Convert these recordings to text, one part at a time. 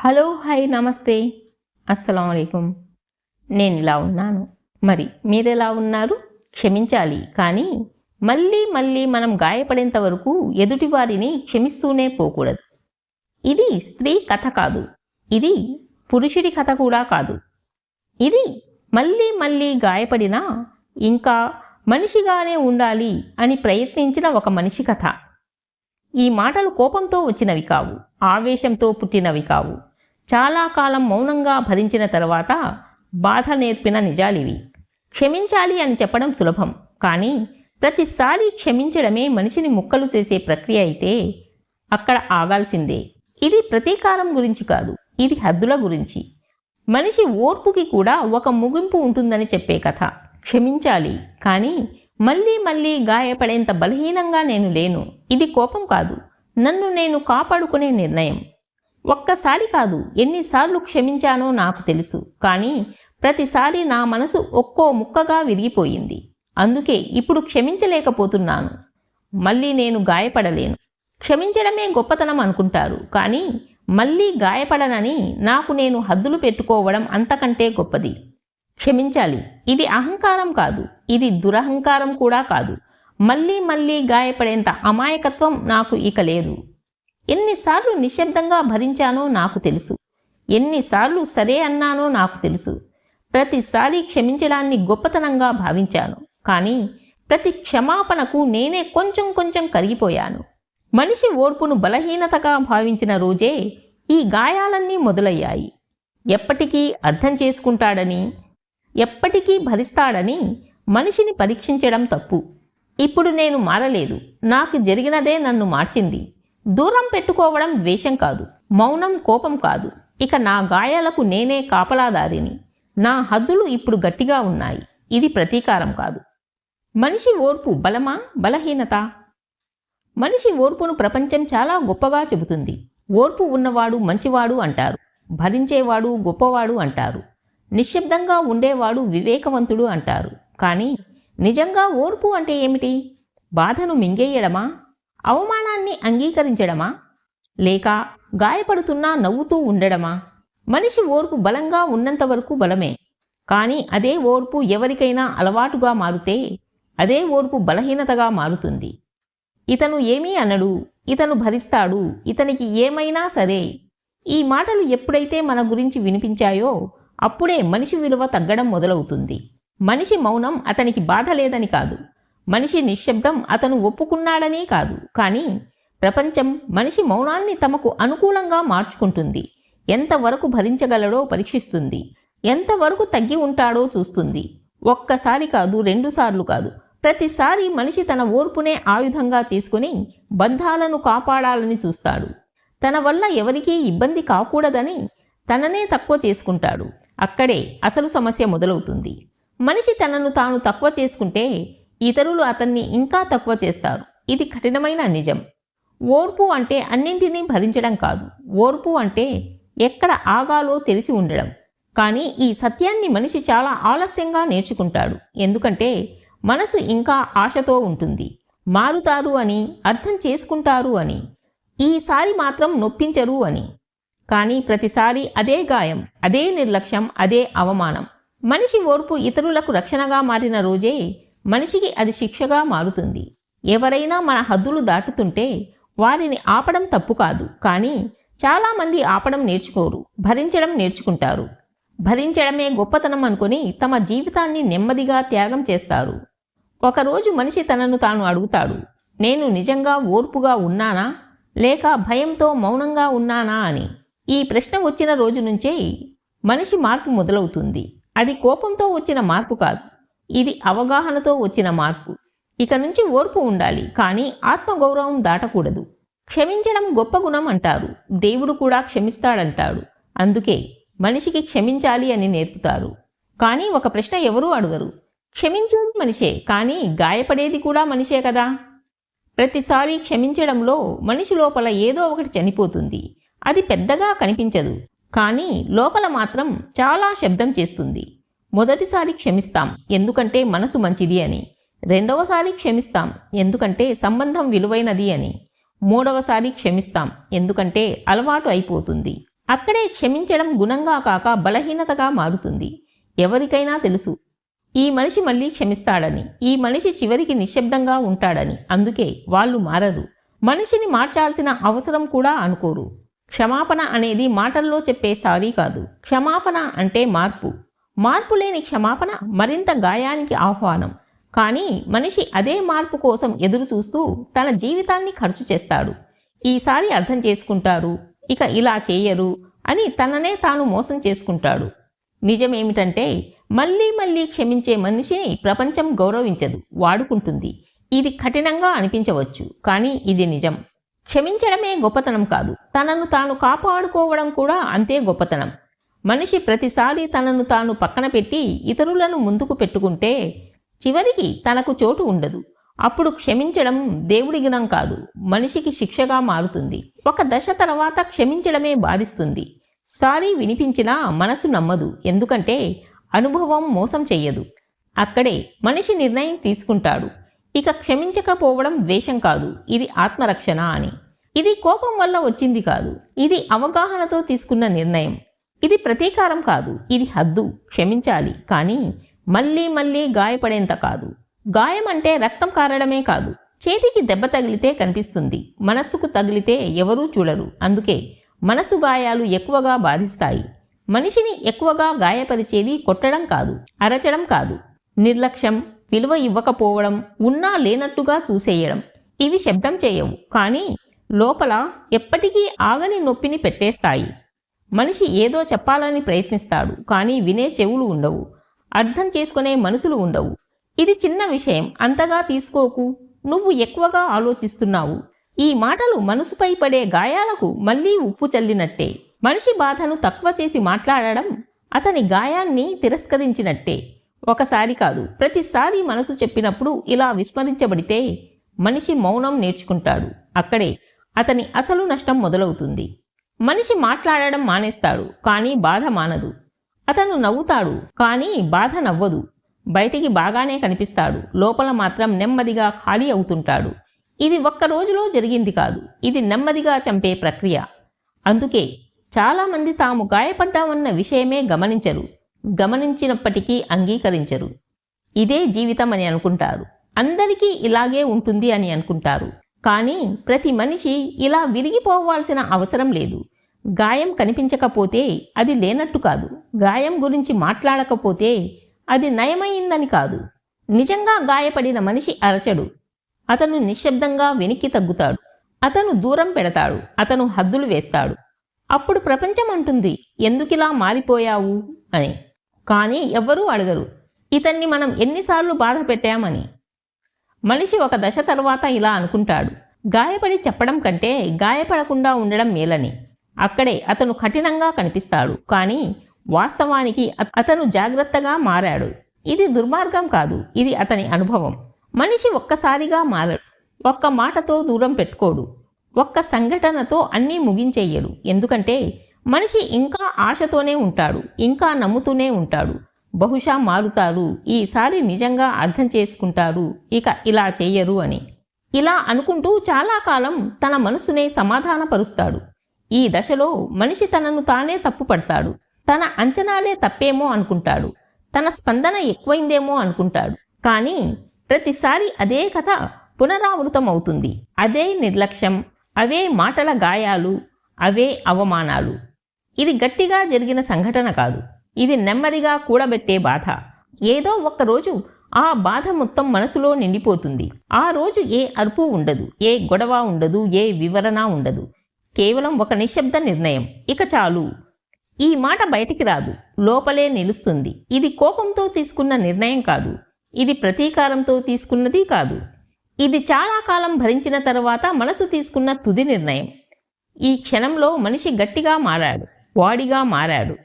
Hello hi నమస్తే. అస్సలం అయికం నేను ఇలా ఉన్నాను. మరి మీరెలా ఉన్నారు? క్షమించాలి. కానీ మళ్ళీ మళ్ళీ మనం గాయపడేంత వరకు ఎదుటివారిని క్షమిస్తూనే పోకూడదు. ఇది స్త్రీ కథ కాదు. ఇది పురుషుడి కథ కూడా కాదు. ఇది మళ్ళీ మళ్ళీ గాయపడినా ఇంకా మనిషిగానే ఉండాలి అని ప్రయత్నించిన ఒక మనిషి కథ. ఈ మాటలు కోపంతో వచ్చినవి కావు. ఆవేశంతో పుట్టినవి కావు. చాలా కాలం మౌనంగా భరించిన తర్వాత బాధ నేర్పిన నిజాలివి. క్షమించాలి అని చెప్పడం సులభం. కానీ ప్రతిసారి క్షమించడమే మనిషిని ముక్కలు చేసే ప్రక్రియ అయితే అక్కడ ఆగాల్సిందే. ఇది ప్రతీకారం గురించి కాదు. ఇది హద్దుల గురించి. మనిషి ఓర్పుకి కూడా ఒక ముగింపు ఉంటుందని చెప్పే కథ. క్షమించాలి. కానీ మళ్ళీ మళ్ళీ గాయపడేంత బలహీనంగా నేను లేను. ఇది కోపం కాదు. నన్ను నేను కాపాడుకునే నిర్ణయం. ఒక్కసారి కాదు ఎన్నిసార్లు క్షమించానో నాకు తెలుసు. కానీ ప్రతిసారి నా మనసు ఒక్కో ముక్కగా విరిగిపోయింది. అందుకే ఇప్పుడు క్షమించలేకపోతున్నాను. మళ్ళీ నేను గాయపడలేను. క్షమించడమే గొప్పతనం అనుకుంటారు. కానీ మళ్ళీ గాయపడనని నాకు నేను హద్దులు పెట్టుకోవడం అంతకంటే గొప్పది. క్షమించాలి. ఇది అహంకారం కాదు. ఇది దురహంకారం కూడా కాదు. మళ్ళీ మళ్ళీ గాయపడేంత అమాయకత్వం నాకు ఇక లేదు. ఎన్నిసార్లు నిశ్శబ్దంగా భరించానో నాకు తెలుసు. ఎన్నిసార్లు సరే అన్నానో నాకు తెలుసు. ప్రతిసారి క్షమించడాన్ని గొప్పతనంగా భావించాను. కానీ ప్రతి క్షమాపణకు నేనే కొంచెం కొంచెం కరిగిపోయాను. మనిషి ఓర్పును బలహీనతగా భావించిన రోజే ఈ గాయాలన్నీ మొదలయ్యాయి. ఎప్పటికీ అర్థం చేసుకుంటాడని ఎప్పటికీ భరిస్తాడని మనిషిని పరీక్షించడం తప్పు. ఇప్పుడు నేను మారలేదు. నాకు జరిగినదే నన్ను మార్చింది. దూరం పెట్టుకోవడం ద్వేషం కాదు మౌనం కోపం కాదు. ఇక నా గాయాలకు నేనే కాపలాదారిని. నా హద్దులు ఇప్పుడు గట్టిగా ఉన్నాయి. ఇది ప్రతీకారం కాదు. మనిషి ఓర్పు బలమా బలహీనత? మనిషి ఓర్పును ప్రపంచం చాలా గొప్పగా చెబుతుంది. ఓర్పు ఉన్నవాడు మంచివాడు అంటారు. భరించేవాడు గొప్పవాడు అంటారు. నిశ్శబ్దంగా ఉండేవాడు వివేకవంతుడు అంటారు. కానీ నిజంగా ఓర్పు అంటే ఏమిటి? బాధను మింగేయడమా? అవమానాన్ని అంగీకరించడమా? లేక గాయపడుతున్నా నవ్వుతూ ఉండడమా? మనిషి ఓర్పు బలంగా ఉన్నంత వరకు బలమే. కానీ అదే ఓర్పు ఎవరికైనా అలవాటుగా మారితే అదే ఓర్పు బలహీనతగా మారుతుంది. ఇతను ఏమీ అనడు ఇతను భరిస్తాడు ఇతనికి ఏమైనా సరే. ఈ మాటలు ఎప్పుడైతే మన గురించి వినిపించాయో అప్పుడే మనిషి విలువ తగ్గడం మొదలవుతుంది. మనిషి మౌనం అతనికి బాధ లేదని కాదు. మనిషి నిశ్శబ్దం అతను ఒప్పుకున్నాడని కాదు. కానీ ప్రపంచం మనిషి మౌనాన్ని తమకు అనుకూలంగా మార్చుకుంటుంది. ఎంతవరకు భరించగలడో పరీక్షిస్తుంది. ఎంతవరకు తగ్గి ఉంటాడో చూస్తుంది. ఒక్కసారి కాదు రెండుసార్లు కాదు. ప్రతిసారి మనిషి తన ఓర్పునే ఆయుధంగా చేసుకుని బంధాలను కాపాడాలని చూస్తాడు. తన వల్ల ఎవరికీ ఇబ్బంది కాకూడదని తననే తక్కువ చేసుకుంటాడు. అక్కడే అసలు సమస్య మొదలవుతుంది. మనిషి తనను తాను తక్కువ చేసుకుంటే ఇతరులు అతన్ని ఇంకా తక్కువ చేస్తారు. ఇది కఠినమైన నిజం. ఓర్పు అంటే అన్నింటినీ భరించడం కాదు. ఓర్పు అంటే ఎక్కడ ఆగాలో తెలిసి ఉండడం. కానీ ఈ సత్యాన్ని మనిషి చాలా ఆలస్యంగా నేర్చుకుంటాడు. ఎందుకంటే మనసు ఇంకా ఆశతో ఉంటుంది. మారుతారు అని అర్థం చేసుకుంటారు అని ఈసారి మాత్రం నొప్పించరు అని. కానీ ప్రతిసారి అదే గాయం అదే నిర్లక్ష్యం అదే అవమానం. మనిషి ఓర్పు ఇతరులకు రక్షణగా మారిన రోజే మనిషికి అది శిక్షగా మారుతుంది. ఎవరైనా మన హద్దులు దాటుతుంటే వారిని ఆపడం తప్పు కాదు. కానీ చాలామంది ఆపడం నేర్చుకోరు భరించడం నేర్చుకుంటారు. భరించడమే గొప్పతనం అనుకుని తమ జీవితాన్ని నెమ్మదిగా త్యాగం చేస్తారు. ఒకరోజు మనిషి తనను తాను అడుగుతాడు నేను నిజంగా ఓర్పుగా ఉన్నానా? లేక భయంతో మౌనంగా ఉన్నానా? అని. ఈ ప్రశ్న వచ్చిన రోజు నుంచే మనిషి మార్పు మొదలవుతుంది. అది కోపంతో వచ్చిన మార్పు కాదు. ఇది అవగాహనతో వచ్చిన మార్పు. ఇక నుంచి ఓర్పు ఉండాలి కానీ ఆత్మగౌరవం దాటకూడదు. క్షమించడం గొప్ప గుణం అంటారు. దేవుడు కూడా క్షమిస్తాడంటాడు. అందుకే మనిషికి క్షమించాలి అని నేర్పుతారు. కానీ ఒక ప్రశ్న ఎవరూ అడగరు. క్షమించేది మనిషే కానీ గాయపడేది కూడా మనిషే కదా. ప్రతిసారి క్షమించడంలో మనిషి లోపల ఏదో ఒకటి చనిపోతుంది. అది పెద్దగా కనిపించదు కానీ లోపల మాత్రం చాలా శబ్దం చేస్తుంది. మొదటిసారి క్షమిస్తాం ఎందుకంటే మనసు మంచిది అని. రెండవసారి క్షమిస్తాం ఎందుకంటే సంబంధం విలువైనది అని. మూడవసారి క్షమిస్తాం ఎందుకంటే అలవాటు అయిపోతుంది. అక్కడే క్షమించడం గుణంగా కాక బలహీనతగా మారుతుంది. ఎవరికైనా తెలుసు ఈ మనిషి మళ్ళీ క్షమిస్తాడని ఈ మనిషి చివరికి నిశ్శబ్దంగా ఉంటాడని. అందుకే వాళ్ళు మారరు. మనిషిని మార్చాల్సిన అవసరం కూడా అనుకోరు. క్షమాపణ అనేది మాటల్లో చెప్పే సారీ కాదు. క్షమాపణ అంటే మార్పు. మార్పు లేని క్షమాపణ మరింత గాయానికి ఆహ్వానం. కానీ మనిషి అదే మార్పు కోసం ఎదురు చూస్తూ తన జీవితాన్ని ఖర్చు చేస్తాడు. ఈసారి అర్థం చేసుకుంటారు ఇక ఇలా చేయరు అని తననే తాను మోసం చేసుకుంటాడు. నిజమేమిటంటే మళ్ళీ మళ్ళీ క్షమించే మనిషిని ప్రపంచం గౌరవించదు వాడుకుంటుంది. ఇది కఠినంగా అనిపించవచ్చు కానీ ఇది నిజం. క్షమించడమే గొప్పతనం కాదు తనను తాను కాపాడుకోవడం కూడా అంతే గొప్పతనం. మనిషి ప్రతిసారి తనను తాను పక్కన పెట్టి ఇతరులను ముందుకు పెట్టుకుంటే చివరికి తనకు చోటు ఉండదు. అప్పుడు క్షమించడం దేవుడి గుణం కాదు మనిషికి శిక్షగా మారుతుంది. ఒక దశ తర్వాత క్షమించడమే బాధిస్తుంది. సారీ వినిపించినా మనసు నమ్మదు ఎందుకంటే అనుభవం మోసం చెయ్యదు. అక్కడే మనిషి నిర్ణయం తీసుకుంటాడు. ఇక క్షమించకపోవడం ద్వేషం కాదు ఇది ఆత్మరక్షణ అని. ఇది కోపం వల్ల వచ్చింది కాదు ఇది అవగాహనతో తీసుకున్న నిర్ణయం. ఇది ప్రతీకారం కాదు. ఇది హద్దు. క్షమించాలి. కానీ మళ్ళీ మళ్ళీ గాయపడేంత కాదు. గాయం అంటే రక్తం కారడమే కాదు. చేతికి దెబ్బ తగిలితే కనిపిస్తుంది. మనస్సుకు తగిలితే ఎవరూ చూడరు. అందుకే మనసు గాయాలు ఎక్కువగా బాధిస్తాయి. మనిషిని ఎక్కువగా గాయపరిచేది కొట్టడం కాదు. అరచడం కాదు. నిర్లక్ష్యం విలువ ఇవ్వకపోవడం ఉన్నా లేనట్టుగా చూసేయడం. ఇవి శబ్దం చేయవు. కానీ లోపల ఎప్పటికీ ఆగని నొప్పిని పెట్టేస్తాయి. మనిషి ఏదో చెప్పాలని ప్రయత్నిస్తాడు కానీ వినే చెవులు ఉండవు అర్థం చేసుకునే మనసులు ఉండవు. ఇది చిన్న విషయం అంతగా తీసుకోకు నువ్వు ఎక్కువగా ఆలోచిస్తున్నావు. ఈ మాటలు మనసుపై పడే గాయాలకు మళ్ళీ ఉప్పు చల్లినట్టే. మనిషి బాధను తక్కువ చేసి మాట్లాడడం అతని గాయాన్ని తిరస్కరించినట్టే. ఒకసారి కాదు ప్రతిసారి మనసు చెప్పినప్పుడు ఇలా విస్మరించబడితే మనిషి మౌనం నేర్చుకుంటాడు. అక్కడే అతని అసలు నష్టం మొదలవుతుంది. మనిషి మాట్లాడడం మానేస్తాడు కానీ బాధ మానదు. అతను నవ్వుతాడు కానీ బాధ నవ్వదు. బయటికి బాగానే కనిపిస్తాడు లోపల మాత్రం నెమ్మదిగా ఖాళీ అవుతుంటాడు. ఇది ఒక్క రోజులో జరిగింది కాదు ఇది నెమ్మదిగా చంపే ప్రక్రియ. అందుకే చాలామంది తాము గాయపడ్డామన్న విషయమే గమనించరు గమనించినప్పటికీ అంగీకరించరు. ఇదే జీవితం అని అనుకుంటారు. అందరికీ ఇలాగే ఉంటుంది అని అనుకుంటారు. కానీ ప్రతి మనిషి ఇలా విరిగిపోవాల్సిన అవసరం లేదు. గాయం కనిపించకపోతే అది లేనట్టు కాదు. గాయం గురించి మాట్లాడకపోతే అది నయమైందని కాదు. నిజంగా గాయపడిన మనిషి అరచడు. అతను నిశ్శబ్దంగా వెనక్కి తగ్గుతాడు. అతను దూరం పెడతాడు. అతను హద్దులు వేస్తాడు. అప్పుడు ప్రపంచం అంటుంది ఎందుకిలా మారిపోయావు? అని. కానీ ఎవ్వరూ అడగరు. ఇతన్ని మనం ఎన్నిసార్లు బాధ పెట్టామని మనిషి ఒక దశ తర్వాత ఇలా అనుకుంటాడు. గాయపడి చెప్పడం కంటే గాయపడకుండా ఉండడం మేలని. అక్కడే అతను కఠినంగా కనిపిస్తాడు. కానీ వాస్తవానికి అత- అతను జాగ్రత్తగా మారాడు. ఇది దుర్మార్గం కాదు. ఇది అతని అనుభవం. మనిషి ఒక్కసారిగా మారడు ఒక్క మాటతో దూరం పెట్టుకోడు. ఒక్క సంఘటనతో అన్నీ ముగించేయడు. ఎందుకంటే మనిషి ఇంకా ఆశతోనే ఉంటాడు. ఇంకా నమ్ముతూనే ఉంటాడు. బహుశా మారుతారు. ఈసారి నిజంగా అర్థం చేసుకుంటారు. ఇక ఇలా చెయ్యరు అని. ఇలా అనుకుంటూ చాలా కాలం తన మనసునే సమాధానపరుస్తాడు. ఈ దశలో మనిషి తనను తానే తప్పుపడతాడు. తన అంచనాలే తప్పేమో అనుకుంటాడు. తన స్పందన ఎక్కువైందేమో అనుకుంటాడు. కానీ ప్రతిసారి అదే కథ పునరావృతం అవుతుంది అదే నిర్లక్ష్యం అవే మాటల గాయాలు అవే అవమానాలు. ఇది గట్టిగా జరిగిన సంఘటన కాదు. ఇది నెమ్మదిగా కూడబెట్టే బాధ. ఏదో ఒక్కరోజు ఆ బాధ మొత్తం మనసులో నిండిపోతుంది. ఆ రోజు ఏ అరుపు ఉండదు ఏ గొడవ ఉండదు ఏ వివరణ ఉండదు. కేవలం ఒక నిశ్శబ్ద నిర్ణయం. ఇక చాలు. ఈ మాట బయటికి రాదు. లోపలే నిలుస్తుంది. ఇది కోపంతో తీసుకున్న నిర్ణయం కాదు. ఇది ప్రతీకారంతో తీసుకున్నది కాదు. ఇది చాలా కాలం భరించిన తర్వాత మనసు తీసుకున్న తుది నిర్ణయం. ఈ క్షణంలో మనిషి గట్టిగా మారాడు వాడిగా మారాడు.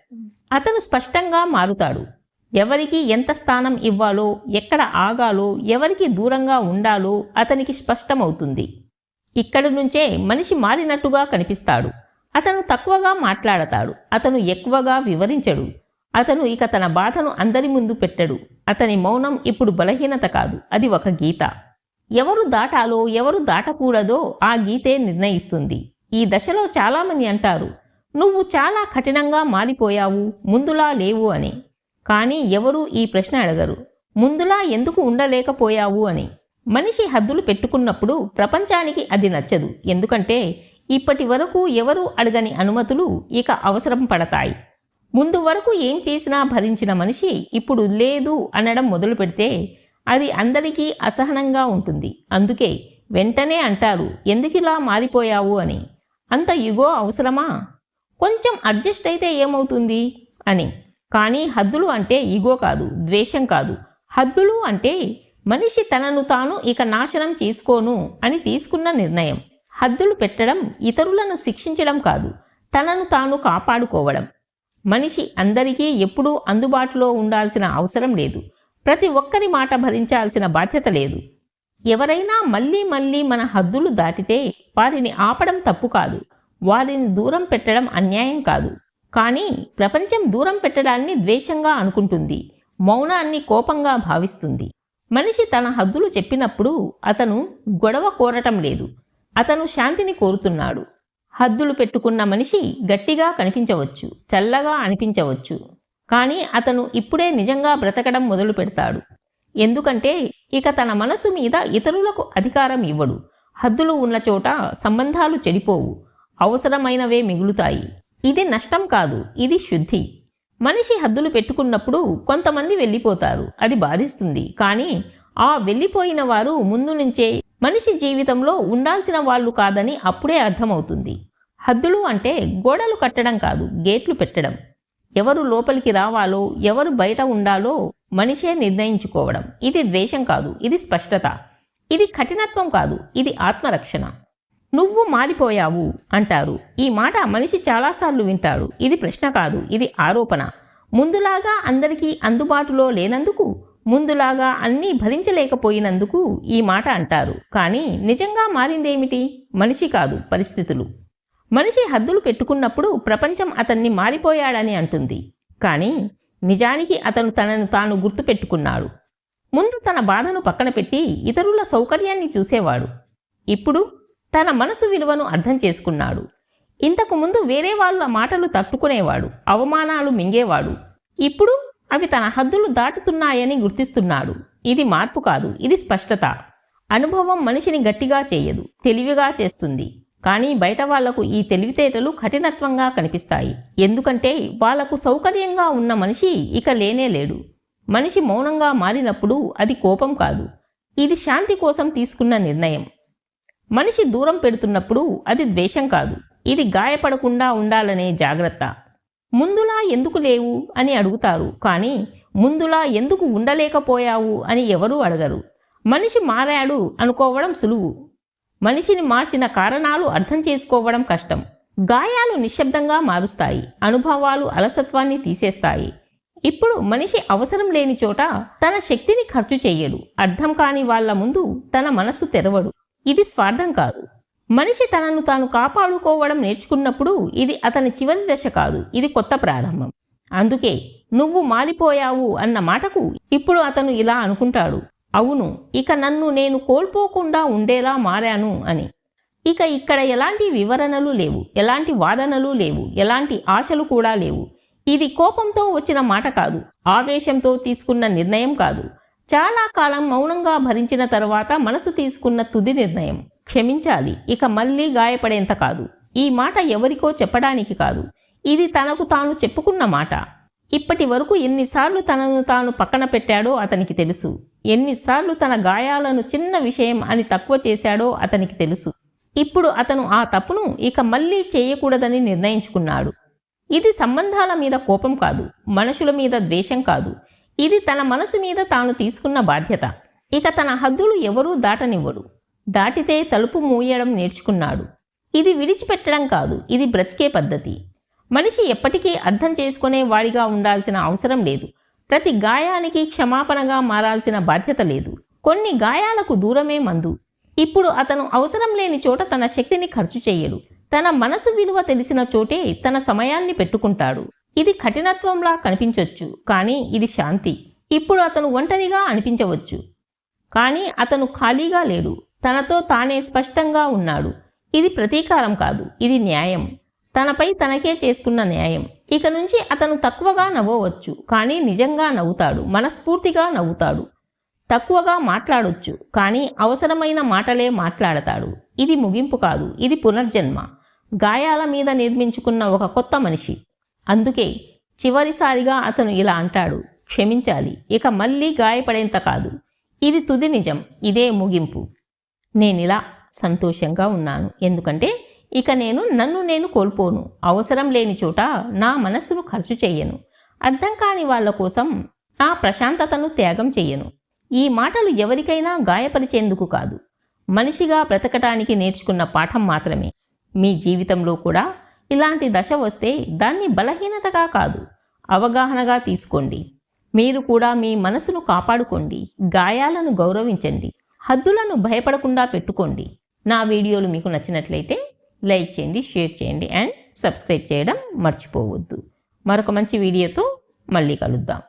అతను స్పష్టంగా మారుతాడు. ఎవరికి ఎంత స్థానం ఇవ్వాలో ఎక్కడ ఆగాలో ఎవరికి దూరంగా ఉండాలో అతనికి స్పష్టమవుతుంది. ఇక్కడి నుంచే మనిషి మారినట్టుగా కనిపిస్తాడు. అతను తక్కువగా మాట్లాడతాడు. అతను ఎక్కువగా వివరించడు. అతను ఇక తన బాధను అందరి ముందు పెట్టడు. అతని మౌనం ఇప్పుడు బలహీనత కాదు. అది ఒక గీత. ఎవరు దాటాలో ఎవరు దాటకూడదో ఆ గీతే నిర్ణయిస్తుంది. ఈ దశలో చాలామంది అంటారు నువ్వు చాలా కఠినంగా మారిపోయావు ముందులా లేవు అని. కానీ ఎవరూ ఈ ప్రశ్న అడగరు. ముందులా ఎందుకు ఉండలేకపోయావు అని. మనిషి హద్దులు పెట్టుకున్నప్పుడు ప్రపంచానికి అది నచ్చదు. ఎందుకంటే ఇప్పటి వరకు ఎవరూ అడగని అనుమతులు ఇక అవసరం పడతాయి. ముందు వరకు ఏం చేసినా భరించిన మనిషి ఇప్పుడు లేదు అనడం మొదలు పెడితే అది అందరికీ అసహనంగా ఉంటుంది. అందుకే వెంటనే అంటారు ఎందుకిలా మారిపోయావు అని. అంత యుగో అవసరమా? కొంచెం అడ్జస్ట్ అయితే ఏమవుతుంది? అని. కానీ హద్దులు అంటే ఇగో కాదు ద్వేషం కాదు. హద్దులు అంటే మనిషి తనను తాను ఇక నాశనం చేసుకోను అని తీసుకున్న నిర్ణయం. హద్దులు పెట్టడం ఇతరులను శిక్షించడం కాదు తనను తాను కాపాడుకోవడం. మనిషి అందరికీ ఎప్పుడూ అందుబాటులో ఉండాల్సిన అవసరం లేదు. ప్రతి ఒక్కరి మాట భరించాల్సిన బాధ్యత లేదు. ఎవరైనా మళ్ళీ మళ్ళీ మన హద్దులు దాటితే వారిని ఆపడం తప్పు కాదు. వారిని దూరం పెట్టడం అన్యాయం కాదు. కానీ ప్రపంచం దూరం పెట్టడాన్ని ద్వేషంగా అనుకుంటుంది మౌనాన్ని కోపంగా భావిస్తుంది. మనిషి తన హద్దులు చెప్పినప్పుడు అతను గొడవ కోరటం లేదు అతను శాంతిని కోరుతున్నాడు. హద్దులు పెట్టుకున్న మనిషి గట్టిగా కనిపించవచ్చు చల్లగా అనిపించవచ్చు. కానీ అతను ఇప్పుడే నిజంగా బ్రతకడం మొదలు పెడతాడు. ఎందుకంటే ఇక తన మనసు మీద ఇతరులకు అధికారం ఇవ్వడు. హద్దులు ఉన్న చోట సంబంధాలు చెడిపోవు. అవసరమైనవే మిగులుతాయి. ఇది నష్టం కాదు ఇది శుద్ధి. మనిషి హద్దులు పెట్టుకున్నప్పుడు కొంతమంది వెళ్ళిపోతారు అది బాధిస్తుంది. కానీ ఆ వెళ్ళిపోయిన వారు ముందు నుంచే మనిషి జీవితంలో ఉండాల్సిన వాళ్ళు కాదని అప్పుడే అర్థమవుతుంది. హద్దులు అంటే గోడలు కట్టడం కాదు గేట్లు పెట్టడం. ఎవరు లోపలికి రావాలో ఎవరు బయట ఉండాలో మనిషే నిర్ణయించుకోవడం. ఇది ద్వేషం కాదు ఇది స్పష్టత. ఇది కఠినత్వం కాదు ఇది ఆత్మరక్షణ. నువ్వు మారిపోయావు అంటారు. ఈ మాట మనిషి చాలాసార్లు వింటాడు. ఇది ప్రశ్న కాదు ఇది ఆరోపణ. ముందులాగా అందరికీ అందుబాటులో లేనందుకు ముందులాగా అన్నీ భరించలేకపోయినందుకు ఈ మాట అంటారు. కానీ నిజంగా మారిందేమిటి? మనిషి కాదు పరిస్థితులు. మనిషి హద్దులు పెట్టుకున్నప్పుడు ప్రపంచం అతన్ని మారిపోయాడని అంటుంది. కానీ నిజానికి అతను తనను తాను గుర్తుపెట్టుకున్నాడు. ముందు తన బాధను పక్కన పెట్టి ఇతరుల సౌకర్యాన్ని చూసేవాడు. ఇప్పుడు తన మనసు విలువను అర్థం చేసుకున్నాడు. ఇంతకు ముందు వేరే వాళ్ళ మాటలు తట్టుకునేవాడు అవమానాలు మింగేవాడు. ఇప్పుడు అవి తన హద్దులు దాటుతున్నాయని గుర్తిస్తున్నాడు. ఇది మార్పు కాదు ఇది స్పష్టత. అనుభవం మనిషిని గట్టిగా చేయదు తెలివిగా చేస్తుంది. కానీ బయట వాళ్ళకు ఈ తెలివితేటలు కఠినత్వంగా కనిపిస్తాయి. ఎందుకంటే వాళ్ళకు సౌకర్యంగా ఉన్న మనిషి ఇక లేనే లేడు. మనిషి మౌనంగా మారినప్పుడు అది కోపం కాదు. ఇది శాంతి కోసం తీసుకున్న నిర్ణయం. మనిషి దూరం పెడుతున్నప్పుడు అది ద్వేషం కాదు. ఇది గాయపడకుండా ఉండాలనే జాగ్రత్త. ముందులా ఎందుకు లేవు అని అడుగుతారు. కానీ ముందులా ఎందుకు ఉండలేకపోయావు అని ఎవరూ అడగరు. మనిషి మారాడు అనుకోవడం సులువు. మనిషిని మార్చిన కారణాలు అర్థం చేసుకోవడం కష్టం. గాయాలు నిశ్శబ్దంగా మారుస్తాయి. అనుభవాలు అలసత్వాన్ని తీసేస్తాయి. ఇప్పుడు మనిషి అవసరం లేని చోట తన శక్తిని ఖర్చు చేయడు. అర్థం కాని వాళ్ళ ముందు తన మనస్సు తెరవడు. ఇది స్వార్థం కాదు. మనిషి తనను తాను కాపాడుకోవడం నేర్చుకున్నప్పుడు ఇది అతని చివరి దశ కాదు. ఇది కొత్త ప్రారంభం. అందుకే నువ్వు మారిపోయావు అన్న మాటకు ఇప్పుడు అతను ఇలా అనుకుంటాడు. అవును ఇక నన్ను నేను కోల్పోకుండా ఉండేలా మారాను అని. ఇక ఇక్కడ ఎలాంటి వివరణలు లేవు. ఎలాంటి వాదనలు లేవు. ఎలాంటి ఆశలు కూడా లేవు. ఇది కోపంతో వచ్చిన మాట కాదు. ఆవేశంతో తీసుకున్న నిర్ణయం కాదు. చాలా కాలం మౌనంగా భరించిన తరువాత మనసు తీసుకున్న తుది నిర్ణయం. క్షమించాలి. ఇక మళ్ళీ గాయపడేంత కాదు. ఈ మాట ఎవరికో చెప్పడానికి కాదు. ఇది తనకు తాను చెప్పుకున్న మాట. ఇప్పటి వరకు ఎన్నిసార్లు తనను తాను పక్కన పెట్టాడో అతనికి తెలుసు. ఎన్నిసార్లు తన గాయాలను చిన్న విషయం అని తక్కువ చేశాడో అతనికి తెలుసు. ఇప్పుడు అతను ఆ తప్పును ఇక మళ్ళీ చేయకూడదని నిర్ణయించుకున్నాడు. ఇది సంబంధాల మీద కోపం కాదు. మనుషుల మీద ద్వేషం కాదు. ఇది తన మనసు మీద తాను తీసుకున్న బాధ్యత. ఇక తన హద్దులు ఎవరూ దాటనివ్వడు దాటితే తలుపు మూయడం నేర్చుకున్నాడు. ఇది విడిచిపెట్టడం కాదు ఇది బ్రతికే పద్ధతి. మనిషి ఎప్పటికీ అర్థం చేసుకునే వాడిగా ఉండాల్సిన అవసరం లేదు. ప్రతి గాయానికి క్షమాపణగా మారాల్సిన బాధ్యత లేదు. కొన్ని గాయాలకు దూరమే మందు. ఇప్పుడు అతను అవసరం లేని చోట తన శక్తిని ఖర్చు చేయడు. తన మనసు విలువ తెలిసిన చోటే తన సమయాన్ని పెట్టుకుంటాడు. ఇది కఠినత్వంలా కనిపించవచ్చు కానీ ఇది శాంతి. ఇప్పుడు అతను ఒంటరిగా అనిపించవచ్చు. కానీ అతను ఖాళీగా లేడు. తనతో తానే స్పష్టంగా ఉన్నాడు. ఇది ప్రతీకారం కాదు ఇది న్యాయం. తనపై తనకే చేసుకున్న న్యాయం. ఇక నుంచి అతను తక్కువగా నవ్వవచ్చు కానీ నిజంగా నవ్వుతాడు మనస్ఫూర్తిగా నవ్వుతాడు. తక్కువగా మాట్లాడొచ్చు కానీ అవసరమైన మాటలే మాట్లాడతాడు. ఇది ముగింపు కాదు ఇది పునర్జన్మ. గాయాల మీద నిర్మించుకున్న ఒక కొత్త మనిషి. అందుకే చివరిసారిగా అతను ఇలా అంటాడు క్షమించాలి ఇక మళ్ళీ గాయపడేంత కాదు. ఇది తుది నిజం ఇదే ముగింపు. నేనిలా సంతోషంగా ఉన్నాను. ఎందుకంటే ఇక నేను నన్ను నేను కోల్పోను. అవసరం లేని చోట నా మనస్సును ఖర్చు చేయను అర్థం కాని వాళ్ళ కోసం నా ప్రశాంతతను త్యాగం చెయ్యను. ఈ మాటలు ఎవరికైనా గాయపరిచేందుకు కాదు. మనిషిగా బ్రతకటానికి నేర్చుకున్న పాఠం మాత్రమే. మీ జీవితంలో కూడా ఇలాంటి దశ వస్తే దాన్ని బలహీనతగా కాదు అవగాహనగా తీసుకోండి. మీరు కూడా మీ మనసును కాపాడుకోండి గాయాలను గౌరవించండి హద్దులను భయపడకుండా పెట్టుకోండి. నా వీడియోలు మీకు నచ్చినట్లయితే లైక్ చేయండి షేర్ చేయండి అండ్ సబ్స్క్రైబ్ చేయడం మర్చిపోవద్దు. మరొక మంచి వీడియోతో మళ్ళీ కలుద్దాం.